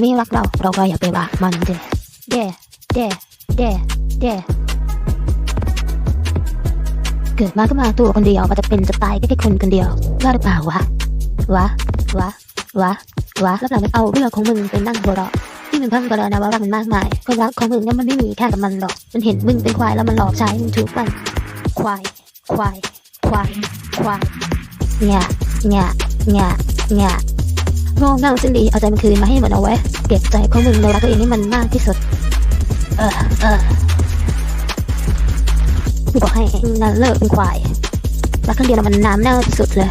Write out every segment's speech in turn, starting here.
ไม่รักเราเราก็อย่าไปรักมันเด้เด้เด้เด้เด้เกิดมาก็มาตัวคนเดียวมันจะเป็นจะตายก็แค่คนคนเดียวว่าหรือเปล่าวะวะวะวะวะแล้วเราไม่เอาเรื่องของมึงไปนั่งหัวเราะที่มึงพิ่งกระนะว่ารักมันมากมายความรักของมึงเนี่ยมันไม่มีแค่กับมันหรอกมันเห็นมึงเป็นควายแล้วมันหลอกใช้มึงทุกวันควายควายควายควายเนี่ยเนี่ยเนี่ยเนี่ย โง่เง่าสิ้นดีเอาใจมันคืนมาให้หมดเอาไว้เก็บใจของมึงในรักตัวเองให้มันมากที่สุด เออเออกูบอกให้มึงนั่นเลิกเป็นควายรักครั้งเดียวมันน้ำเน่าที่สุดเลย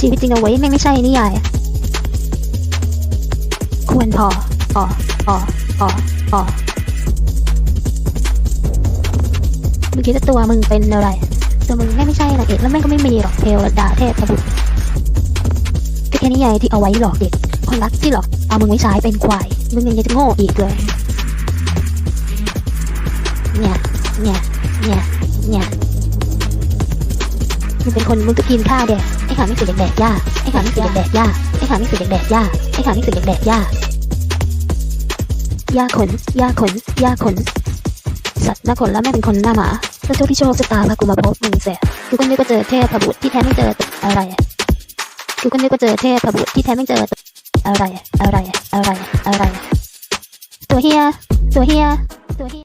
ชีวิตจริงเอาไว้แม่ไม่ใช่นิยายควรพอพอพอพอพอมึงคิดว่าตัวมึงเป็นอะไร ตัวมึงแม่ไม่ใช่นางเอกแล้วแม่งก็ไม่มีหรอกเทวดาเทพบุตรก็แค่นิยายที่เอาไว้หลอกเด็กคนรักที่หลอกเอามึงไว้ใช้เป็นควายมึงยังจะโง่อีกเลยเนี่ยเนี่ยเนี่ยเนี่ยมึงเป็นคนมึงก็กินข้าวเด็กไอ้ขาไม่สุดแดกย่าไอ้ขาไม่สุดแดกย่าไอ้ขาไม่สุดแดกย่าไอ้ขาไม่สุดแดกย่าย่าขนย่าขนย่าขน สัตว์หน้าขนแล้วแม่เป็นคนหน้าหมาแล้วเจ้าพี่โชคชะตาพากูมาพบมึงเสียกูก็นึกว่าเจอเทพบุตรที่แท้ไม่เจออะไรอะ กูก็นึกว่าเจอเทพบุตรที่แท้ไม่เจอ อะไร อะไร อะไร อะไร ตัวเฮียตัวเฮียตัวเฮีย